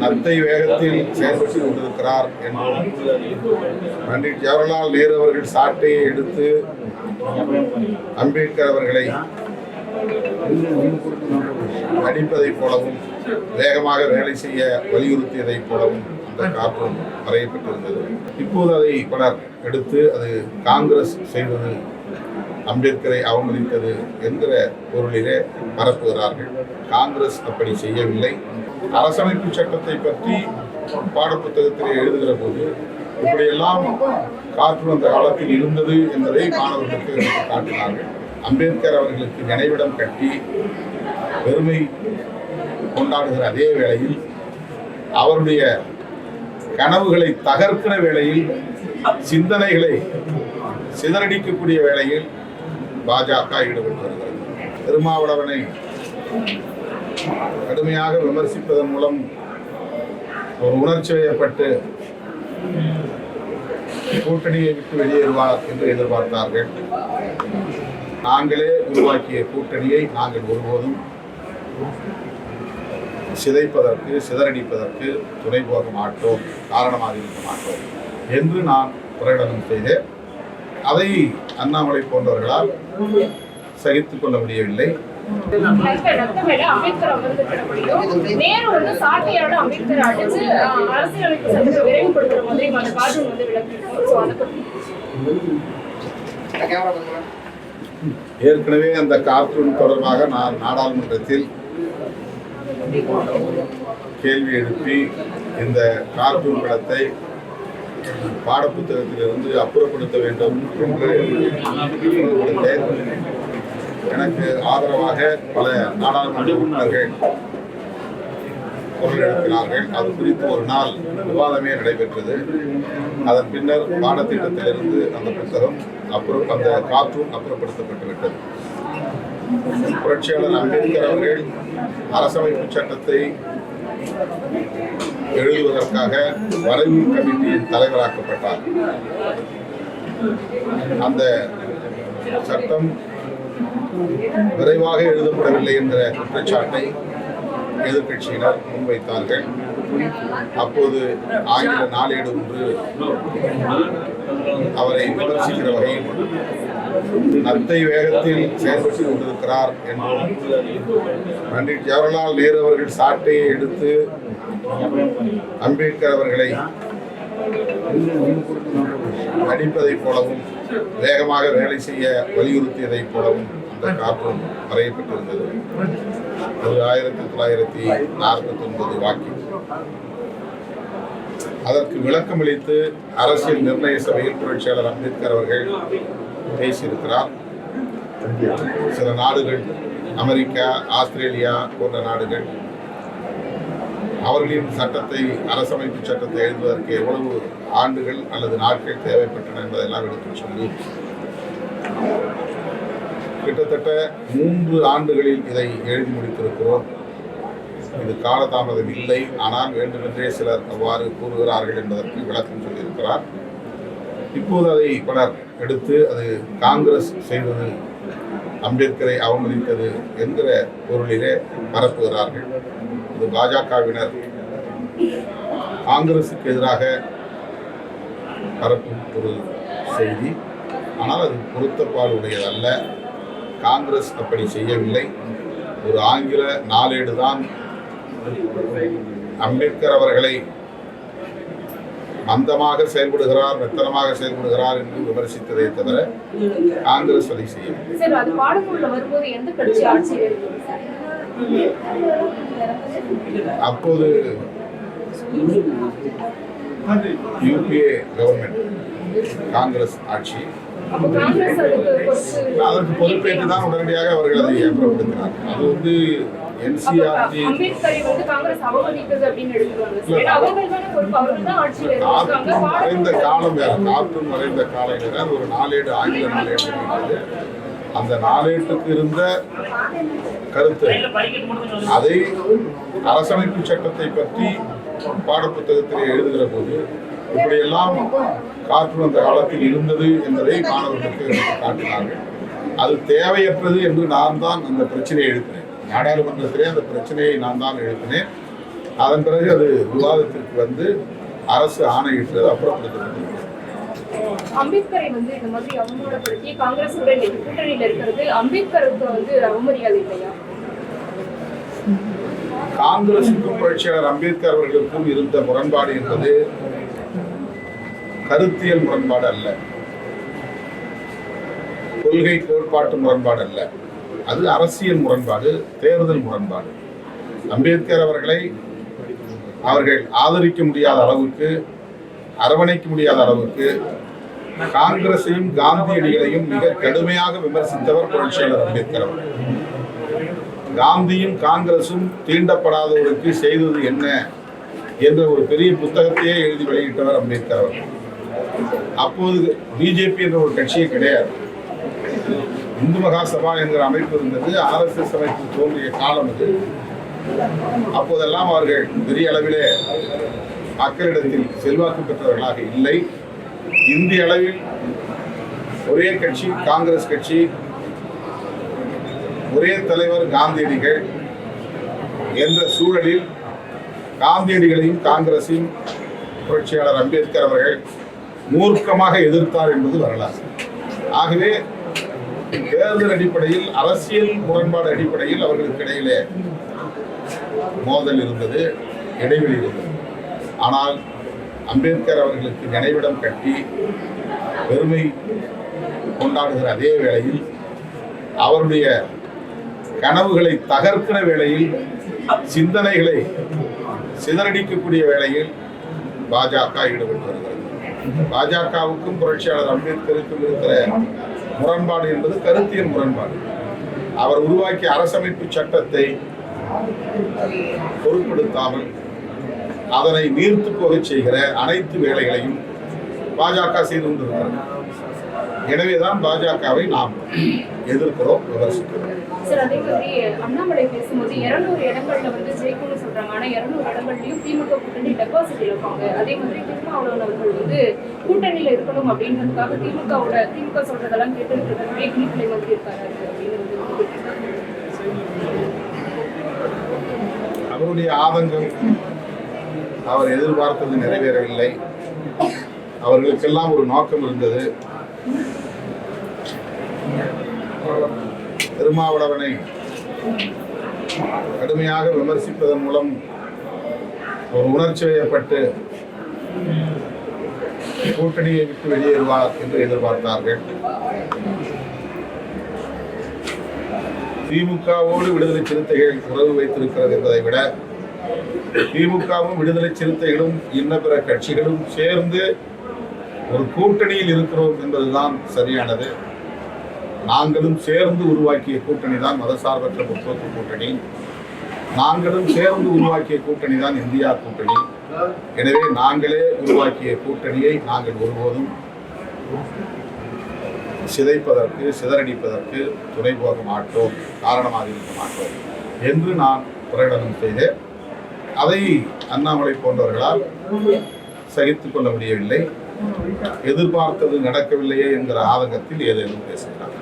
நத்தை வேகத்தில் செயல்பட்டு கொண்டிருக்கிறார் என்றும் பண்டிட் ஜவஹர்லால் நேரு அவர்கள் சாட்டையை எடுத்து அம்பேத்கர் அவர்களை அடிப்பதைப் போலவும் வேகமாக வேலை செய்ய வலியுறுத்தியதைப் போலவும் அந்த கார்ட்டூன் வரையப்பட்டிருந்தது இப்போது அதை பலர் எடுத்து அது காங்கிரஸ் செய்தது அம்பேத்கரை அவமதித்தது என்கிற பொருளிலே பரப்புகிறார்கள். காங்கிரஸ் அப்படி செய்யவில்லை. அரசமைப்பு சட்டத்தை பற்றி பாடப்புத்தகத்திலே எழுதுகிற போது இப்படியெல்லாம் காற்று அந்த காலத்தில் இருந்தது என்பதை மாணவர்களுக்கு காட்டினார்கள். அம்பேத்கர் அவர்களுக்கு நினைவிடம் கட்டி பெருமை கொண்டாடுகிற அதே வேளையில் அவருடைய கனவுகளை தகர்க்கிற வேளையில் சிந்தனைகளை சிதறடிக்கக்கூடிய வேளையில் பாஜக ஈடுபட்டு வருகிறது. திருமாவளவனை கடுமையாக விமர்சிப்பதன் மூலம் ஒரு உணர்ச்சி வயப்பட்டு கூட்டணியை விட்டு வெளியேறுவார் என்று எதிர்பார்த்தார்கள். நாங்களே உருவாக்கிய கூட்டணியை நாங்கள் ஒருபோதும் சிதைப்பதற்கு சிதறடிப்பதற்கு துணை போக மாட்டோம் காரணமாக இருக்க மாட்டோம் என்று நான் பிரகடனம் செய்தேன். அதை அண்ணாமலை போன்றவர்களால் சகித்துக் கொள்ள முடியவில்லை. அம்பேத்கர் அமர்ந்திருக்கிறபடியும் நேரு வந்து சாட்டையோட அம்பேத்கர் அடிச்சு அரசியலமைப்பு சட்டத்தை விரைவுபடுத்துற மாதிரி அந்த கார்ட்டூன் வந்து விளக்கிருக்கோம் ஸோ அதை ஏற்கனவே அந்த கார்ட்டூன் தொடர்பாக நான் நாடாளுமன்றத்தில் கேள்வி எழுப்பி இந்த கார்ட்டூன் படத்தை பாடப்புத்தகத்திலிருந்து அப்புறப்படுத்த வேண்டும் என்று கொடுத்தேன் எனக்கு ஆதரவாக பல நாடாளுமன்ற உறுப்பினர்கள் குரல் எழுப்பினார்கள் அது குறித்து ஒரு நாள் விவாதமே நடைபெற்றது. அதன் பின்னர் பாடத்திட்டத்திலிருந்து அந்த புத்தகம் அப்புறம் அந்த கார்ட்டூன் அப்புறப்படுத்தப்பட்டு விட்டது புரட்சியாளர் அம்பேத்கர் அவர்கள் அரசமைப்பு சட்டத்தை எழுதுவதற்காக வரைவு கமிட்டியின் தலைவராக்கப்பட்டார். அந்த சட்டம் விரைவாக எழுதப்படவில்லை என்ற குற்றச்சாட்டை எதிர்க்கட்சியினர் முன்வைத்தார்கள். அப்போது ஆங்கில நாளேடு ஒன்று அவரை விமர்சிக்கிற வகையில் நத்தை வேகத்தில் செயல்பட்டு கொண்டிருக்கிறார் என்றும் பண்டிட் ஜவஹர்லால் நேரு அவர்கள் சாட்டையை எடுத்து அம்பேத்கர் அவர்களை அடிப்பதைப் போலவும் வேகமாக வேலை செய்ய வலியுறுத்தியதைப் போலவும் அந்த கார்ட்டூன் வரையப்பட்டிருந்தது. அது ஆயிரத்தி தொள்ளாயிரத்தி நாற்பத்தி ஒன்பது வாக்கியம் அதற்கு விளக்கமளித்து அரசியல் நிர்ணய சபையில் புரட்சியாளர் அம்பேத்கர் அவர்கள் பேசியிருக்கிறார். சில நாடுகள் அமெரிக்கா ஆஸ்திரேலியா போன்ற நாடுகள் அவர்களின் சட்டத்தை அரசமைப்பு சட்டத்தை எழுதுவதற்கு எவ்வளவு ஆண்டுகள் அல்லது நாட்கள் தேவைப்பட்டன என்பதெல்லாம் எடுத்து சொல்லி கிட்டத்தட்ட மூன்று ஆண்டுகளில் இதை எழுதி முடித்திருக்கிறோம். இது காலதாமதம் இல்லை. ஆனால் வேண்டுமென்றே சிலர் அவ்வாறு கூறுகிறார்கள் என்பதற்கு விளக்கம் சொல்லியிருக்கிறார். இப்போது அதை பலர் எடுத்து அது காங்கிரஸ் செய்தது அம்பேத்கரை அவமதித்தது என்கிற பொருளிலே பரப்புகிறார்கள். இது பாஜகவினர் காங்கிரசுக்கு எதிராக பரப்பும் ஒரு செய்தி. ஆனால் அது பொருத்தப்பாடுடையதல்ல காங்கிரஸ் அப்படி செய்யவில்லை. ஒரு ஆங்கில நாளேடு தான் அம்பேத்கர் அவர்களை மந்தமாக செயல்படுகிறார் மெத்தனமாக செயல்படுகிறார் என்று விமர்சித்ததை தவிர காங்கிரஸ் அதை சார் அப்போது யூபிஏ கவர்மெண்ட் காங்கிரஸ் ஆட்சி. அதற்கு பொறுப்பேற்று தான் உடனடியாக அவர்கள் அதை அப்புறப்படுத்தினார் அது வந்து என்சிஆர்டி இருக்காங்க கார்ட்டூன் மறைந்த காலம் வேற கார்ட்டூன் மறைந்த காலம் வேற. அது ஒரு நாளேடு ஆங்கில நாளேடு அந்த நாளேட்டுக்கு இருந்த கருத்து அதை அரசமைப்பு சட்டத்தை பற்றி பாடப்புத்தகத்தில் எழுதுகிற போது இப்படியெல்லாம் கார்ட்டூன் அந்த காலத்தில் இருந்தது என்பதை மாணவர்களுக்கு காட்டினார்கள். அது தேவையற்றது என்று நான் தான் அந்த பிரச்சனையை எழுப்பினேன். நாடாளுமன்றத்திலே அந்த பிரச்சனையை நான் தான் எழுப்பினேன். அதன் பிறகு அது விவாதத்திற்கு வந்து அரசு ஆணையிட்டு அப்புறப்படுத்தப்பட்டது. அம்பேத்கரை வந்து இந்த மாதிரி அவமானப்படுத்தி காங்கிரஸ் கூட இன்னைக்கு கூட்டணியில இருக்கிறது அம்பேத்கருக்கு வந்து அவமரியாதை இல்லையா? காங்கிரசுக்கும் புரட்சியாளர் அம்பேத்கர் அவர்களுக்கும் இருந்த முரண்பாடு என்பது கருத்தியல் முரண்பாடு அல்ல. கொள்கை கோட்பாட்டு முரண்பாடு அல்ல. அது அரசியல் முரண்பாடு தேர்தல் முரண்பாடு. அம்பேத்கர் அவர்களை அவர்கள் ஆதரிக்க முடியாத அளவுக்கு அரவணைக்க முடியாத அளவுக்கு காங்கிரசையும் காந்தியடிகளையும் மிக கடுமையாக விமர்சித்தவர் புரட்சியாளர் அம்பேத்கர் அவர்கள். காந்தியும் காங்கிரசும் தீண்டப்படாதவருக்கு செய்தது என்ன என்ற ஒரு பெரிய புத்தகத்தையே எழுதி வெளியிட்டவர் அம்பேத்கர் அவர்கள். அப்போது பிஜேபி என்ற ஒரு கட்சியே கிடையாது. இந்து மகா சபா என்கிற அமைப்பு இருந்தது. ஆர்எஸ்எஸ் அமைப்பு தோன்றிய காலம் அது. அப்போதெல்லாம் அவர்கள் பெரிய அளவிலே மக்களிடத்தில் செல்வாக்கு பெற்றவர்களாக இல்லை. இந்திய அளவில் ஒரே கட்சி காங்கிரஸ் கட்சி ஒரே தலைவர் காந்தியடிகள் என்ற சூழலில் காந்தியடிகளையும் காங்கிரஸையும் புரட்சியாளர் அம்பேத்கர் அவர்கள் மூர்க்கமாக எதிர்த்தார் என்பது வரலாறு. ஆகவே தேர்தல் அடிப்படையில் அரசியல் முரண்பாடு அடிப்படையில் அவர்களுக்கு இடையிலே மோதல் இருந்தது இடைவெளி இருந்தது. ஆனால் அம்பேத்கர் அவர்களுக்கு நினைவிடம் கட்டி பெருமை கொண்டாடுகிற அதே வேளையில் அவருடைய கனவுகளை தகர்க்கிற வேளையில் சிந்தனைகளை சிதறடிக்கக்கூடிய வேளையில் பாஜக ஈடுபட்டு வருகிறது. பாஜகவுக்கும் புரட்சியாளர் அம்பேத்கருக்கும் இருக்கிற முரண்பாடு என்பது கருத்தியல் முரண்பாடு. அவர் உருவாக்கிய அரசமைப்பு சட்டத்தை பொருட்படுத்தாமல் அதனை நீர்த்து போகச் செய்கிற அனைத்து வேலைகளையும் பாஜக செய்து கொண்டிருக்கிறது. எனவேதான் பாஜகவை நாம் எதிர்க்கிறோம் விமர்சிக்கிறோம். சார் அதே மாதிரி அண்ணாமலை பேசும்போது இருநூறு இடங்கள்ல வந்து ஜெயிக்கும்னு சொல்றாங்க. ஆனா இருநூறு இடங்கள்லயும் திமுக கூட்டணி டெபாசிட் இழப்பாங்க அதே மாதிரி திருமாவளவன் அவர்கள் வந்து கூட்டணியில இருக்கணும் அப்படின்றதுக்காக திமுகவோட திமுக சொல்றதெல்லாம் கேட்டு இருக்கிற கிளிப்பிள்ளை வந்து இருக்காரு. அப்படின்னு. அவருடைய ஆதங்கம் அவர் எதிர்பார்த்தது நிறைவேறவில்லை. அவர்களுக்கெல்லாம் ஒரு நோக்கம் இருந்தது. திருமாவளவனை கடுமையாக விமர்சிப்பதன் மூலம் ஒரு உணர்ச்சி வயப்பட்டு கூட்டணியை விட்டு வெளியேறுவார் என்று எதிர்பார்த்தார்கள். திமுகவோடு விடுதலை சிறுத்தைகள் உறவு வைத்திருக்கிறது என்பதை விட திமுகவும் விடுதலை சிறுத்தைகளும் இன்ன பிற கட்சிகளும் சேர்ந்து ஒரு கூட்டணியில் இருக்கிறோம் என்பதுதான் சரியானது. நாங்களும் சேர்ந்து உருவாக்கிய கூட்டணி தான் மதசார்பற்ற முற்போக்கு கூட்டணி. நாங்களும் சேர்ந்து உருவாக்கிய கூட்டணி தான் இந்தியா கூட்டணி. எனவே நாங்களே உருவாக்கிய கூட்டணியை நாங்கள் ஒருபோதும் சிதைப்பதற்கு சிதறடிப்பதற்கு துணை போக மாட்டோம் காரணமாக இருக்க மாட்டோம் என்று நான் பிரகடனம் செய்தேன். அதை அண்ணாமலை போன்றவர்களால் சகித்து கொள்ள முடியவில்லை. எதிர்பார்த்தது நடக்கவில்லையே என்கிற ஆதங்கத்தில் ஏதேனும் பேசுகிறார்.